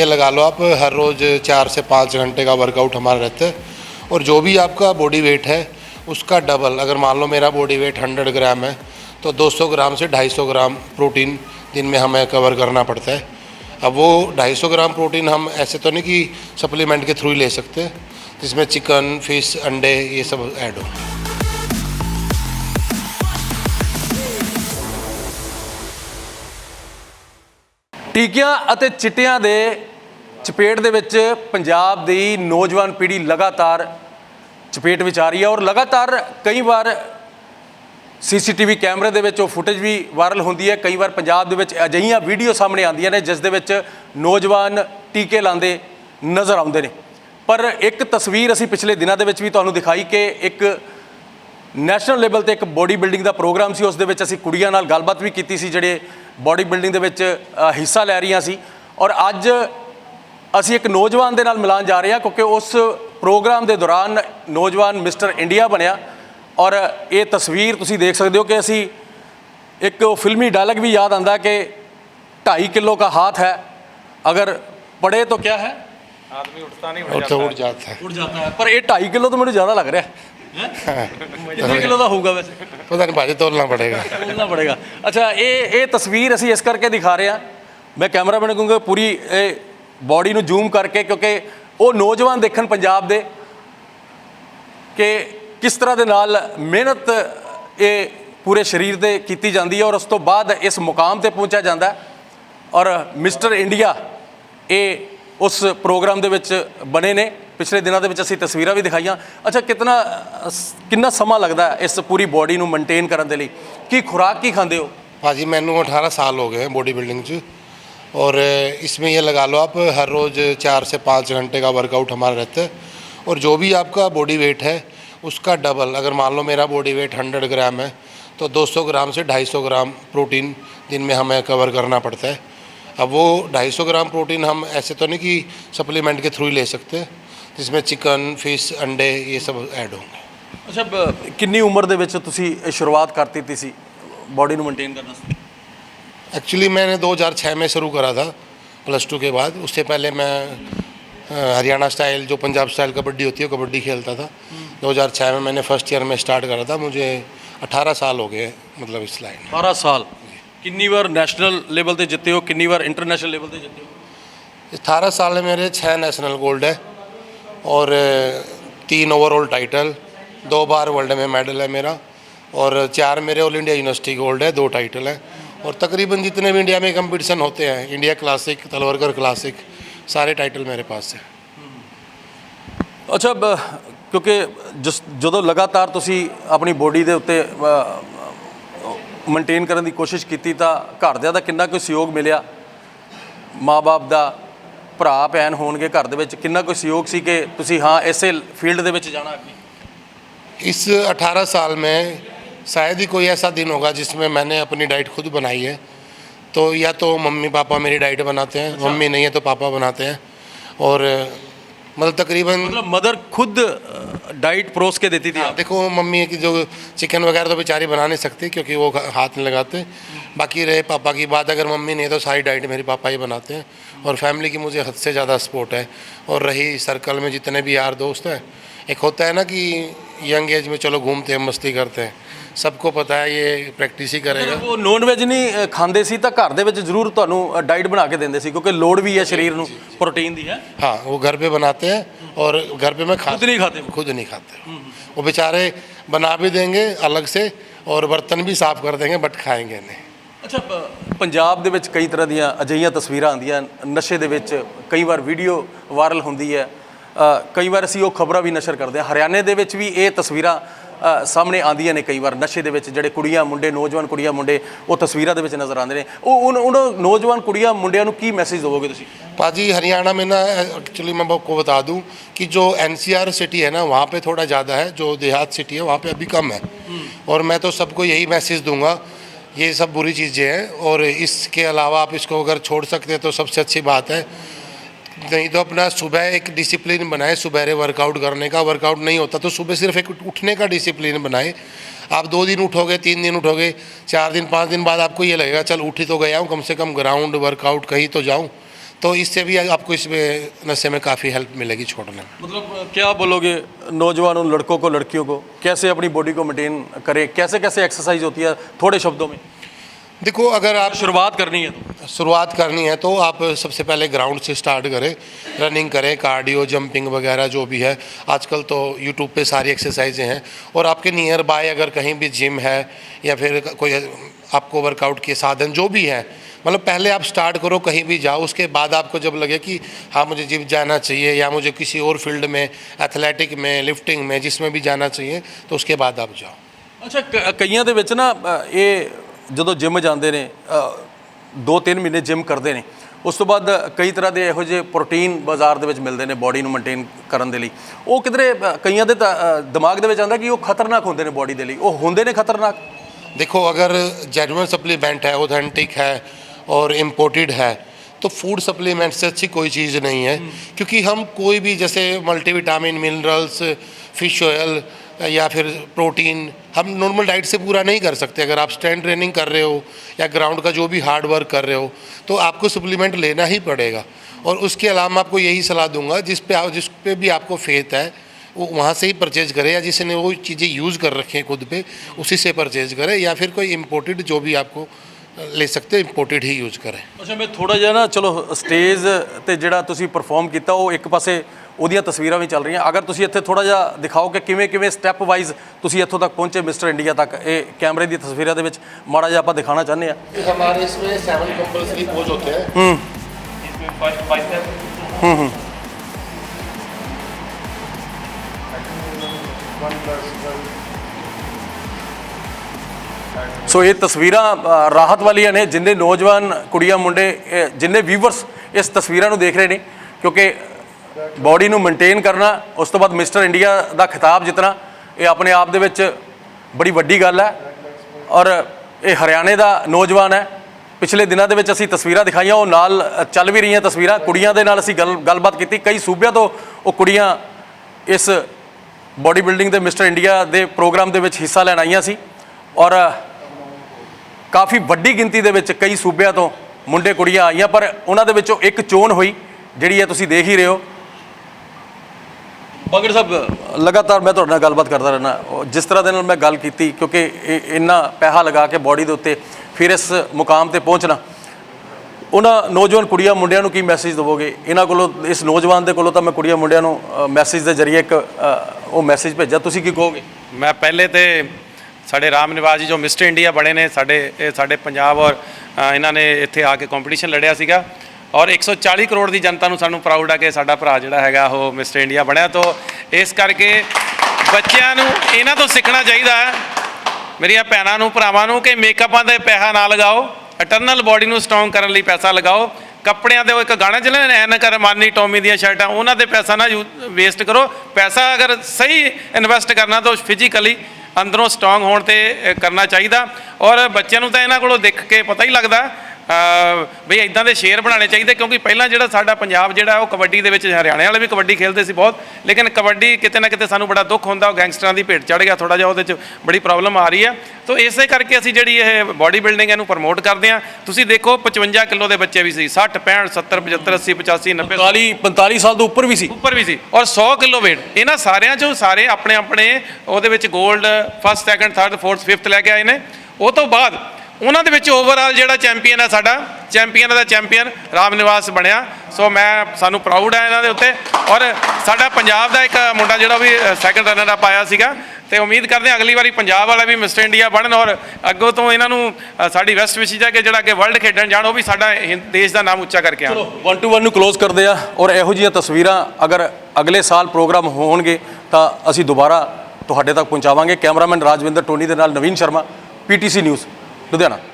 इसमें ये लगा लो आप हर रोज़ चार से पाँच घंटे का वर्कआउट हमारा रहता है और जो भी आपका बॉडी वेट है उसका डबल अगर मान लो मेरा बॉडी वेट हंड्रेड ग्राम है तो 200 ग्राम से 250 ग्राम प्रोटीन दिन में हमें कवर करना पड़ता है अब वो 250 ग्राम प्रोटीन हम ऐसे तो नहीं कि सप्लीमेंट के थ्रू ही ले सकते जिसमें चिकन फिश अंडे ये सब ऐड हो ਟੀਕਿਆਂ ਅਤੇ ਚਿੱਟਿਆਂ ਦੇ ਚਪੇਟ ਦੇ ਵਿੱਚ ਪੰਜਾਬ ਦੀ ਨੌਜਵਾਨ ਪੀੜ੍ਹੀ ਲਗਾਤਾਰ ਚਪੇਟ ਵਿੱਚ ਆ ਰਹੀ ਹੈ ਔਰ ਲਗਾਤਾਰ ਕਈ ਵਾਰ ਸੀਸੀਟੀਵੀ ਕੈਮਰੇ ਦੇ ਵਿੱਚ ਉਹ ਫੁਟੇਜ ਵੀ ਵਾਇਰਲ ਹੁੰਦੀ ਹੈ, ਕਈ ਵਾਰ ਪੰਜਾਬ ਦੇ ਵਿੱਚ ਅਜਿਹੀਆਂ ਵੀਡੀਓ ਸਾਹਮਣੇ ਆਉਂਦੀਆਂ ਨੇ ਜਿਸ ਦੇ ਵਿੱਚ ਨੌਜਵਾਨ ਟੀਕੇ ਲਾਉਂਦੇ ਨਜ਼ਰ ਆਉਂਦੇ ਨੇ। ਪਰ ਇੱਕ ਤਸਵੀਰ ਅਸੀਂ ਪਿਛਲੇ ਦਿਨਾਂ ਦੇ ਵਿੱਚ ਵੀ ਤੁਹਾਨੂੰ ਦਿਖਾਈ ਕਿ ਇੱਕ ਨੈਸ਼ਨਲ ਲੈਵਲ ਤੇ ਇੱਕ ਬੋਡੀ ਬਿਲਡਿੰਗ ਦਾ ਪ੍ਰੋਗਰਾਮ ਸੀ, ਉਸ ਦੇ ਵਿੱਚ ਅਸੀਂ ਕੁੜੀਆਂ ਨਾਲ ਗੱਲਬਾਤ ਵੀ ਕੀਤੀ ਸੀ, ਜਿਹੜੇ ਬੋਡੀ ਬਿਲਡਿੰਗ ਦੇ ਵਿੱਚ ਹਿੱਸਾ ਲੈ ਰਹੀਆਂ ਸੀ। ਔਰ ਅੱਜ ਅਸੀਂ ਇੱਕ ਨੌਜਵਾਨ ਦੇ ਨਾਲ ਮਿਲਾਨ ਜਾ ਰਹੇ ਹਾਂ ਕਿਉਂਕਿ ਉਸ ਪ੍ਰੋਗਰਾਮ ਦੇ ਦੌਰਾਨ ਨੌਜਵਾਨ ਮਿਸਟਰ ਇੰਡੀਆ ਬਣਿਆ ਔਰ ਇਹ ਤਸਵੀਰ ਤੁਸੀਂ ਦੇਖ ਸਕਦੇ ਹੋ ਕਿ ਅਸੀਂ ਇੱਕ ਉਹ ਫਿਲਮੀ ਡਾਇਲੌਗ ਵੀ ਯਾਦ ਆਂਦਾ ਕਿ 2.5 ਕਿਲੋ का हाथ है अगर पड़े तो क्या है और तो उठ जाता है उड़ जाता है पर ये 2.5 ਕਿਲੋ ਤਾਂ ਮੈਨੂੰ ਜ਼ਿਆਦਾ ਲੱਗ ਰਿਹਾ ਹੈ ਕਿੰਨੇ ਕਿਲੋ ਦਾ ਹੋਊਗਾ ਵੈਸੇ पता नहीं भाजी तोलना पड़ेगा ਬੋਲਣਾ ਪੜੇਗਾ ਅੱਛਾ ਇਹ ਇਹ ਤਸਵੀਰ ਅਸੀਂ ਇਸ ਕਰਕੇ ਦਿਖਾ ਰਹੇ ਹਾਂ ਮੈਂ ਕੈਮਰਾਮੈਨ ਨੂੰ ਕਹੂੰਗਾ ਪੂਰੀ ਇਹ ਬਾਡੀ ਨੂੰ ਜ਼ੂਮ ਕਰਕੇ, ਕਿਉਂਕਿ ਉਹ ਨੌਜਵਾਨ ਦੇਖਣ ਪੰਜਾਬ ਦੇ ਕਿ ਕਿਸ ਤਰ੍ਹਾਂ ਦੇ ਨਾਲ ਮਿਹਨਤ ਇਹ ਪੂਰੇ ਸਰੀਰ ਤੇ ਕੀਤੀ ਜਾਂਦੀ ਹੈ ਔਰ ਉਸ ਤੋਂ ਬਾਅਦ ਇਸ ਮੁਕਾਮ ਤੇ ਪਹੁੰਚਿਆ ਜਾਂਦਾ ਔਰ ਮਿਸਟਰ ਇੰਡੀਆ ਇਹ ਉਸ ਪ੍ਰੋਗਰਾਮ ਦੇ ਵਿੱਚ ਬਣੇ ਨੇ। ਪਿਛਲੇ ਦਿਨਾਂ ਦੇ ਵਿੱਚ ਅਸੀਂ ਤਸਵੀਰਾਂ ਵੀ ਦਿਖਾਈਆਂ। ਅੱਛਾ ਕਿੰਨਾ ਕਿੰਨਾ ਸਮਾਂ ਲੱਗਦਾ ਇਸ ਪੂਰੀ ਬਾਡੀ ਨੂੰ ਮੇਨਟੇਨ ਕਰਨ ਦੇ ਲਈ? ਕੀ ਖੁਰਾਕ ਕੀ ਖਾਂਦੇ ਹੋ? ਭਾਜੀ, ਮੈਨੂੰ 18 ਸਾਲ ਹੋ ਗਏ ਬੋਡੀ ਬਿਲਡਿੰਗ 'ਚ। और इसमें ये लगा लो आप हर रोज़ चार से पाँच घंटे का वर्कआउट हमारा रहता है और जो भी आपका बॉडी वेट है उसका डबल अगर मान लो मेरा बॉडी वेट हंड्रेड ग्राम है तो 200 ग्राम से 250 ग्राम प्रोटीन दिन में हमें कवर करना पड़ता है अब वो 250 ग्राम प्रोटीन हम ऐसे तो नहीं कि सप्लीमेंट के थ्रू ही ले सकते जिसमें चिकन फिश अंडे ये सब ऐड होंगे ਅੱਛਾ ਬ- ਕਿੰਨੀ ਉਮਰ ਦੇ ਵਿੱਚ ਤੁਸੀਂ ਇਹ ਸ਼ੁਰੂਆਤ ਕਰ ਦਿੱਤੀ ਸੀ ਬਾਡੀ ਨੂੰ ਮੇਨਟੇਨ ਕਰਨ ਵਾਸਤੇ एक्चुअली मैंने 2006 में शुरू करा था प्लस टू के बाद उससे पहले मैं अ, हरियाणा स्टाइल जो पंजाब स्टाइल कबड्डी होती है वो कबड्डी खेलता था 2006 में मैंने फर्स्ट ईयर में स्टार्ट करा था मुझे 18 साल हो गए मतलब इस लाइन में 12 ਸਾਲ ਕਿੰਨੀ ਵਾਰ ਨੈਸ਼ਨਲ ਲੈਵਲ ਤੇ ਜਿੱਤੇ ਹੋ ਕਿੰਨੀ ਵਾਰ ਇੰਟਰਨੈਸ਼ਨਲ ਲੈਵਲ ਤੇ ਜਿੱਤੇ ਹੋ अठारह साल में मेरे छः नेशनल गोल्ड है और अ, तीन ओवरऑल टाइटल दो बार वर्ल्ड में मेडल है मेरा और चार मेरे ऑल इंडिया यूनिवर्सिटी गोल्ड है दो टाइटल हैं और तकरीबन जितने भी इंडिया में कंपटीशन होते हैं इंडिया क्लासिक तलवरकर क्लासिक सारे टाइटल मेरे पास हैं ਅੱਛਾ ਬ- ਕਿਉਂਕਿ ਜਿਸ ਜਦੋਂ ਲਗਾਤਾਰ ਤੁਸੀਂ ਆਪਣੀ ਬੋਡੀ ਦੇ ਉੱਤੇ ਮੇਨਟੇਨ ਕਰਨ ਦੀ ਕੋਸ਼ਿਸ਼ ਕੀਤੀ ਤਾਂ ਘਰਦਿਆਂ ਦਾ ਕਿੰਨਾ ਕੋਈ ਸਹਿਯੋਗ ਮਿਲਿਆ ਮਾਪੇ ਦਾ ਭਰਾ ਭੈਣ ਹੋਣਗੇ ਘਰ ਦੇ ਵਿੱਚ ਕਿੰਨਾ ਕੋਈ ਸਹਿਯੋਗ ਸੀ ਕਿ ਤੁਸੀਂ ਹਾਂ ਇਸੇ ਫੀਲਡ ਦੇ ਵਿੱਚ ਜਾਣਾ ਅੱਗੇ इस 18 साल में शायद ही कोई ऐसा दिन होगा जिसमें मैंने अपनी डाइट खुद बनाई है। तो या तो मम्मी पापा मेरी डाइट बनाते हैं अच्छा। मम्मी नहीं है तो पापा बनाते हैं। और मतलब तकरीबन मतलब मदर खुद डाइट परोस के देती थी हाँ, देखो मम्मी की जो चिकन वगैरह तो बेचारी बना नहीं सकती क्योंकि वो हाथ नहीं लगाते। बाकी रहे पापा की बात अगर मम्मी नहीं है तो सारी डाइट मेरे पापा ही बनाते हैं। और फैमिली की मुझे हद से ज़्यादा सपोर्ट है। और रही सर्कल में जितने भी यार दोस्त हैं एक होता है ना कि यंग एज में चलो घूमते हैं मस्ती करते हैं। सबको पता है ये प्रैक्टिस ही करेगा ਉਹ ਨੌਨ ਵੈਜ ਨਹੀਂ ਅ, ਖਾਂਦੇ ਸੀ ਤਾਂ ਘਰ ਦੇ ਵਿੱਚ ਜ਼ਰੂਰ ਤੁਹਾਨੂੰ ਡਾਈਟ ਬਣਾ ਕੇ ਦਿੰਦੇ ਸੀ ਕਿਉਂਕਿ ਲੋੜ ਵੀ ਹੈ ਸਰੀਰ ਨੂੰ ਪ੍ਰੋਟੀਨ ਦੀ ਹੈ हाँ वो घर पे बनाते हैं और घर पे मैं खा खुद नहीं खाते वो? खुद नहीं खाते वो बेचारे बना भी देंगे अलग से और बर्तन भी साफ कर देंगे बट खाएंगे नहीं ਅੱਛਾ ਪ- ਪੰਜਾਬ ਦੇ ਵਿੱਚ ਕਈ ਤਰ੍ਹਾਂ ਦੀਆਂ ਅਜਿਹੀਆਂ ਤਸਵੀਰਾਂ ਆਉਂਦੀਆਂ ਨਸ਼ੇ ਦੇ ਵਿੱਚ ਕਈ ਵਾਰ ਵੀਡੀਓ ਵਾਇਰਲ ਹੁੰਦੀ ਹੈ ਅ, ਕਈ ਵਾਰ ਅਸੀਂ ਉਹ ਖਬਰਾਂ ਵੀ ਨਸ਼ਰ ਕਰਦੇ ਹਾਂ ਹਰਿਆਣੇ ਦੇ ਵਿੱਚ ਵੀ ਇਹ ਤਸਵੀਰਾਂ ਅ, ਸਾਹਮਣੇ ਆਉਂਦੀਆਂ ਨੇ ਕਈ ਵਾਰ ਨਸ਼ੇ ਦੇ ਵਿੱਚ ਜਿਹੜੇ ਕੁੜੀਆਂ ਮੁੰਡੇ ਨੌਜਵਾਨ ਕੁੜੀਆਂ ਮੁੰਡੇ ਉਹ ਤਸਵੀਰਾਂ ਦੇ ਵਿੱਚ ਨਜ਼ਰ ਆਉਂਦੇ ਨੇ ਉਹ ਉਨ- ਉਹਨਾਂ ਨੌਜਵਾਨ ਕੁੜੀਆਂ ਮੁੰਡਿਆਂ ਨੂੰ ਕੀ ਮੈਸੇਜ ਦਿਵੋਗੇ ਤੁਸੀਂ पाजी हरियाणा में ना एक्चुअली मैं आपको बता दूं कि जो एनसीआर सिटी है ना वहाँ पे थोड़ा ज़्यादा है जो देहात सिटी है वहाँ पे अभी कम है और मैं तो सबको यही मैसेज दूंगा ये सब बुरी चीज़ें हैं और इसके अलावा आप इसको अगर छोड़ सकते हैं तो सबसे अच्छी बात है नहीं तो अपना सुबह एक डिसिप्लिन बनाए सुबह वर्कआउट करने का। वर्कआउट नहीं होता तो सुबह सिर्फ़ एक उठने का डिसिप्लिन बनाए। आप दो दिन उठोगे तीन दिन उठोगे चार दिन पाँच दिन बाद आपको ये लगेगा चल उठ ही तो गया हूँ कम से कम ग्राउंड वर्कआउट कहीं तो जाऊँ। तो इससे भी आपको इसमें नशे में काफ़ी हेल्प मिलेगी छोड़ने में। मतलब क्या बोलोगे नौजवानों लड़कों को लड़कियों को? कैसे अपनी बॉडी को मेंटेन करें? कैसे कैसे एक्सरसाइज होती है थोड़े शब्दों में? देखो अगर आप शुरुआत करनी है तो। शुरुआत करनी है तो आप सबसे पहले ग्राउंड से स्टार्ट करें रनिंग करें कार्डियो जंपिंग वगैरह जो भी है आजकल तो यूट्यूब पे सारी एक्सरसाइजें हैं और आपके नियर बाय अगर कहीं भी जिम है या फिर कोई आपको वर्कआउट के साधन जो भी है मतलब पहले आप स्टार्ट करो कहीं भी जाओ उसके बाद आपको जब लगे कि हाँ मुझे जिम जाना चाहिए या मुझे किसी और फील्ड में एथलेटिक में लिफ्टिंग में जिसमें भी जाना चाहिए तो उसके बाद आप जाओ ਅੱਛਾ ਕ- ਕਈਆਂ ਦੇ ਵਿੱਚ ਨਾ ਅ, ਇਹ ਜਦੋਂ ਜਿਮ ਜਾਂਦੇ ਨੇ 2-3 ਮਹੀਨੇ ਜਿਮ ਕਰਦੇ ਨੇ ਉਸ ਤੋਂ ਬਾਅਦ ਕਈ ਤਰ੍ਹਾਂ ਦੇ ਇਹੋ ਜਿਹੇ ਪ੍ਰੋਟੀਨ ਬਾਜ਼ਾਰ ਦੇ ਵਿੱਚ ਮਿਲਦੇ ਨੇ ਬਾਡੀ ਨੂੰ ਮੇਨਟੇਨ ਕਰਨ ਦੇ ਲਈ ਉਹ ਕਿਧਰੇ ਅ, ਕਈਆਂ ਦੇ ਤਾਂ ਅ, ਦਿਮਾਗ ਦੇ ਵਿੱਚ ਆਉਂਦਾ ਕਿ ਉਹ ਖਤਰਨਾਕ ਹੁੰਦੇ ਨੇ ਬਾਡੀ ਦੇ ਲਈ ਉਹ ਹੁੰਦੇ ਨੇ ਖਤਰਨਾਕ देखो अगर जेनुअन सप्लीमेंट है ऑथेंटिक है और इम्पोर्टेड है तो फूड सप्लीमेंट से अच्छी कोई चीज़ नहीं है क्योंकि हम कोई भी जैसे मल्टीविटामिन मिनरल्स फिश ऑयल या फिर प्रोटीन हम नॉर्मल डाइट से पूरा नहीं कर सकते अगर आप स्ट्रेंथ ट्रेनिंग कर रहे हो या ग्राउंड का जो भी हार्ड वर्क कर रहे हो तो आपको सप्लीमेंट लेना ही पड़ेगा और उसके अलावा मैं आपको यही सलाह दूंगा जिस पे आप जिस पे भी आपको फेथ है वो वहाँ से ही परचेज करें या जिसने वो चीज़ें यूज़ कर रखी हैं खुद पे उसी से परचेज करें या फिर कोई इम्पोर्टेड जो भी आपको ले सकते हो इम्पोर्टेड ही यूज़ करें ਅੱਛਾ ਮੈਂ ਥੋੜਾ ਜਿਹਾ ਨਾ ਚਲੋ ਸਟੇਜ ਤੇ ਜਿਹੜਾ ਤੁਸੀਂ ਪਰਫਾਰਮ ਕੀਤਾ ਉਹ ਇੱਕ ਪਾਸੇ ਉਹਦੀਆਂ ਤਸਵੀਰਾਂ ਵੀ ਚੱਲ ਰਹੀਆਂ ਅਗਰ ਤੁਸੀਂ ਇੱਥੇ ਥੋੜਾ ਜਿਹਾ ਦਿਖਾਓ ਕਿ ਕਿਵੇਂ ਕਿਵੇਂ ਸਟੈਪ ਵਾਈਜ਼ ਤੁਸੀਂ ਇੱਥੋਂ ਤੱਕ ਪਹੁੰਚੇ ਮਿਸਟਰ ਇੰਡੀਆ ਤੱਕ ਇਹ ਕੈਮਰੇ ਦੀ ਤਸਵੀਰਾਂ ਦੇ ਵਿੱਚ ਮਾੜਾ ਜਿਹਾ ਆਪਾਂ ਦਿਖਾਣਾ ਚਾਹੁੰਦੇ ਆ हमारे इसमें सेवन कंपल्सरी पोज होते हैं इसमें फर्स्ट बाइसेप ਸੋ ਇਹ ਤਸਵੀਰਾਂ ਅ, ਰਾਹਤ ਵਾਲੀਆਂ ਨੇ ਜਿੰਨੇ ਨੌਜਵਾਨ ਕੁੜੀਆਂ ਮੁੰਡੇ ਇਹ ਜਿੰਨੇ ਵੀਵਰਸ ਇਸ ਤਸਵੀਰਾਂ ਨੂੰ ਦੇਖ ਰਹੇ ਨੇ ਕਿਉਂਕਿ ਬਾਡੀ ਨੂੰ ਮੇਨਟੇਨ ਕਰਨਾ, ਉਸ ਤੋਂ ਬਾਅਦ ਮਿਸਟਰ ਇੰਡੀਆ ਦਾ ਖਿਤਾਬ ਜਿੱਤਣਾ, ਇਹ ਆਪਣੇ ਆਪ ਦੇ ਵਿੱਚ ਬੜੀ ਵੱਡੀ ਗੱਲ ਹੈ ਔਰ ਇਹ ਹਰਿਆਣੇ ਦਾ ਨੌਜਵਾਨ ਹੈ। ਪਿਛਲੇ ਦਿਨਾਂ ਦੇ ਵਿੱਚ ਅਸੀਂ ਤਸਵੀਰਾਂ ਦਿਖਾਈਆਂ, ਉਹ ਨਾਲ ਚੱਲ ਵੀ ਰਹੀਆਂ ਤਸਵੀਰਾਂ, ਕੁੜੀਆਂ ਦੇ ਨਾਲ ਅਸੀਂ ਗੱਲ, ਗੱਲਬਾਤ ਕੀਤੀ, ਕਈ ਸੂਬਿਆਂ ਤੋਂ ਉਹ ਕੁੜੀਆਂ ਇਸ ਬਾਡੀ ਬਿਲਡਿੰਗ ਦੇ ਮਿਸਟਰ ਇੰਡੀਆ ਦੇ ਪ੍ਰੋਗਰਾਮ ਦੇ ਵਿੱਚ ਹਿੱਸਾ ਲੈਣ ਆਈਆਂ ਸੀ ਔਰ ਕਾਫੀ ਵੱਡੀ ਗਿਣਤੀ ਦੇ ਵਿੱਚ ਕਈ ਸੂਬਿਆਂ ਤੋਂ ਮੁੰਡੇ ਕੁੜੀਆਂ ਆਈਆਂ, ਪਰ ਉਹਨਾਂ ਦੇ ਵਿੱਚੋਂ ਇੱਕ ਚੋਣ ਹੋਈ, ਜਿਹੜੀ ਹੈ ਤੁਸੀਂ ਦੇਖ ਹੀ ਰਹੇ ਹੋ। ਬਗੜ ਸਾਹਿਬ, ਲਗਾਤਾਰ ਮੈਂ ਤੁਹਾਡੇ ਨਾਲ ਗੱਲਬਾਤ ਕਰਦਾ ਰਹਿਣਾ ਜਿਸ ਤਰ੍ਹਾਂ ਦੇ ਨਾਲ ਮੈਂ ਗੱਲ ਕੀਤੀ, ਕਿਉਂਕਿ ਇਹ ਇੰਨਾ ਪੈਸਾ ਲਗਾ ਕੇ ਬਾਡੀ ਦੇ ਉੱਤੇ ਫਿਰ ਇਸ ਮੁਕਾਮ ਤੇ ਪਹੁੰਚਣਾ। ਉਹਨਾਂ ਨੌਜਵਾਨ ਕੁੜੀਆਂ ਮੁੰਡਿਆਂ ਨੂੰ ਕੀ ਮੈਸੇਜ ਦਵੋਗੇ? ਇਹਨਾਂ ਕੋਲੋਂ, ਇਸ ਨੌਜਵਾਨ ਦੇ ਕੋਲੋਂ ਤਾਂ ਮੈਂ ਕੁੜੀਆਂ ਮੁੰਡਿਆਂ ਨੂੰ ਮੈਸੇਜ ਦੇ ਜ਼ਰੀਏ ਇੱਕ ਉਹ ਮੈਸੇਜ ਭੇਜਿਆ। ਤੁਸੀਂ ਕੀ ਕਹੋਗੇ? ਮੈਂ ਪਹਿਲੇ ਤੇ ਸਾਡੇ ਰਾਮ ਨਿਵਾਸ ਜੀ ਜੋ ਮਿਸਟਰ ਇੰਡੀਆ ਬਣੇ ਨੇ, ਸਾਡੇ ਸਾਡੇ ਪੰਜਾਬ ਔਰ ਇਹਨਾਂ ਨੇ ਇੱਥੇ ਆ ਕੇ ਕੰਪੀਟੀਸ਼ਨ ਲੜਿਆ ਸੀਗਾ। ਔਰ 140 ਕਰੋੜ ਦੀ ਜਨਤਾ ਨੂੰ ਸਾਨੂੰ ਪ੍ਰਾਊਡ ਆ ਕਿ ਸਾਡਾ ਭਰਾ ਜਿਹੜਾ ਹੈਗਾ ਉਹ ਮਿਸਟਰ ਇੰਡੀਆ ਬਣਿਆ। ਤੋਂ ਇਸ ਕਰਕੇ ਬੱਚਿਆਂ ਨੂੰ ਇਹਨਾਂ ਤੋਂ ਸਿੱਖਣਾ ਚਾਹੀਦਾ ਹੈ। ਮੇਰੀਆਂ ਭੈਣਾਂ ਨੂੰ, ਭਰਾਵਾਂ ਨੂੰ ਕਿ ਮੇਕਅਪਾਂ 'ਤੇ ਪੈਸਾ ਨਾ ਲਗਾਓ ਇਟਰਨਲ ਬਾਡੀ ਨੂੰ ਸਟਰੋਂਗ ਕਰਨ ਲਈ ਪੈਸਾ ਲਗਾਓ। ਕੱਪੜਿਆਂ ਦੇ ਉਹ ਇੱਕ ਗਾਣਾ ਚੱਲਿਆ ਐਨ ਕਰਮਾਨੀ ਟੋਮੀ ਦੀਆਂ ਸ਼ਰਟਾਂ, ਉਹਨਾਂ 'ਤੇ ਪੈਸਾ ਨਾ ਵੇਸਟ ਕਰੋ। ਪੈਸਾ ਅਗਰ ਸਹੀ ਇਨਵੈਸਟ ਕਰਨਾ ਤਾਂ ਫਿਜ਼ੀਕਲੀ ਅੰਦਰੋਂ ਸਟਰੋਂਗ ਹੋਣ ਤੇ ਕਰਨਾ ਚਾਹੀਦਾ। ਔਰ ਬੱਚਿਆਂ ਨੂੰ ਤਾਂ ਇਹਨਾਂ ਕੋਲੋਂ ਦੇਖ ਕੇ ਪਤਾ ਹੀ ਲੱਗਦਾ। ਬਈ ਇਦਾਂ ਦੇ ਸ਼ੇਰ ਬਣਾਉਣੇ ਚਾਹੀਦੇ ਕਿਉਂਕਿ ਪਹਿਲਾਂ ਜਿਹੜਾ ਸਾਡਾ ਪੰਜਾਬ ਜਿਹੜਾ ਉਹ ਕਬੱਡੀ ਦੇ ਵਿੱਚ ਹਰਿਆਣੇ ਵਾਲੇ ਵੀ ਕਬੱਡੀ ਖੇਡਦੇ ਸੀ ਬਹੁਤ ਲੇਕਿਨ ਕਬੱਡੀ ਕਿਤੇ ਨਾ ਕਿਤੇ ਸਾਨੂੰ ਬੜਾ ਦੁੱਖ ਹੁੰਦਾ ਉਹ ਗੈਂਗਸਟਰਾਂ ਦੀ ਭੇਟ ਚੜ ਗਿਆ ਥੋੜਾ ਜਿਹਾ ਉਹਦੇ 'ਚ ਬੜੀ ਪ੍ਰੋਬਲਮ ਆ ਰਹੀ ਹੈ ਤੋਂ ਇਸੇ ਕਰਕੇ ਅਸੀਂ ਜਿਹੜੀ ਇਹ ਬਾਡੀ ਬਿਲਡਿੰਗ ਇਹਨੂੰ ਪ੍ਰਮੋਟ ਕਰਦੇ ਹਾਂ ਤੁਸੀਂ ਦੇਖੋ 55 ਕਿਲੋ ਦੇ ਬੱਚੇ ਵੀ ਸੀ 60 65 70 75 80 85 90 45 45 ਸਾਲ ਤੋਂ ਉੱਪਰ ਵੀ ਸੀ। ਉੱਪਰ ਵੀ ਸੀ ਔਰ 100 ਕਿਲੋ weight ਇਹਨਾਂ ਸਾਰਿਆਂ ਚੋਂ ਸਾਰੇ ਆਪਣੇ ਆਪਣੇ ਉਹਦੇ ਵਿੱਚ 골ਡ first second third fourth fifth ਲੈ ਕੇ ਆਏ ਨੇ। ਉਹ ਤੋਂ ਬਾਅਦ ਉਹਨਾਂ ਦੇ ਵਿੱਚ ਓਵਰਆਲ ਜਿਹੜਾ ਚੈਂਪੀਅਨ ਹੈ ਸਾਡਾ ਚੈਂਪੀਅਨ ਦਾ ਚੈਂਪੀਅਨ ਰਾਮ ਨਿਵਾਸ ਬਣਿਆ। ਸੋ ਮੈਂ ਸਾਨੂੰ ਪ੍ਰਾਊਡ ਹੈ ਇਹਨਾਂ ਦੇ ਉੱਤੇ। ਔਰ ਸਾਡਾ ਪੰਜਾਬ ਦਾ ਇੱਕ ਮੁੰਡਾ ਜਿਹੜਾ ਵੀ ਸੈਕੰਡ ਰਨਰ ਅਪ ਆਇਆ ਸੀਗਾ। ਤੇ ਉਮੀਦ ਕਰਦੇ ਹਾਂ ਅਗਲੀ ਵਾਰੀ ਪੰਜਾਬ ਵਾਲਾ ਵੀ ਮਿਸਟਰ ਇੰਡੀਆ ਬਣਨ ਔਰ ਅੱਗੋਂ ਤੋਂ ਇਹਨਾਂ ਨੂੰ ਸਾਡੀ ਵੈਸਟ ਵਿਸ਼ੇਜਾ ਕੇ ਜਿਹੜਾ ਅੱਗੇ ਵਰਲਡ ਖੇਡਣ ਜਾਣ, ਉਹ ਵੀ ਸਾਡਾ ਦੇਸ਼ ਦਾ ਨਾਮ ਉੱਚਾ ਕਰਕੇ ਆਉਣ। ਚਲੋ 1 ਟੂ 1 ਨੂੰ ਕਲੋਜ਼ ਕਰਦੇ ਆ ਔਰ ਇਹੋ ਜਿਹੀਆਂ ਤਸਵੀਰਾਂ ਅਗਰ ਅਗਲੇ ਸਾਲ ਪ੍ਰੋਗਰਾਮ ਹੋਣਗੇ, ਤਾਂ ਅਸੀਂ ਦੁਬਾਰਾ ਤੁਹਾਡੇ ਤੱਕ ਪਹੁੰਚਾਵਾਂਗੇ। ਕੈਮਰਾਮੈਨ ਰਾਜਵਿੰਦਰ ਟੋਨੀ ਦੇ ਨਾਲ ਨਵੀਨ ਸ਼ਰਮਾ, ਪੀਟੀਸੀ ਨਿਊਜ਼। ਲੁਧਿਆਣਾ।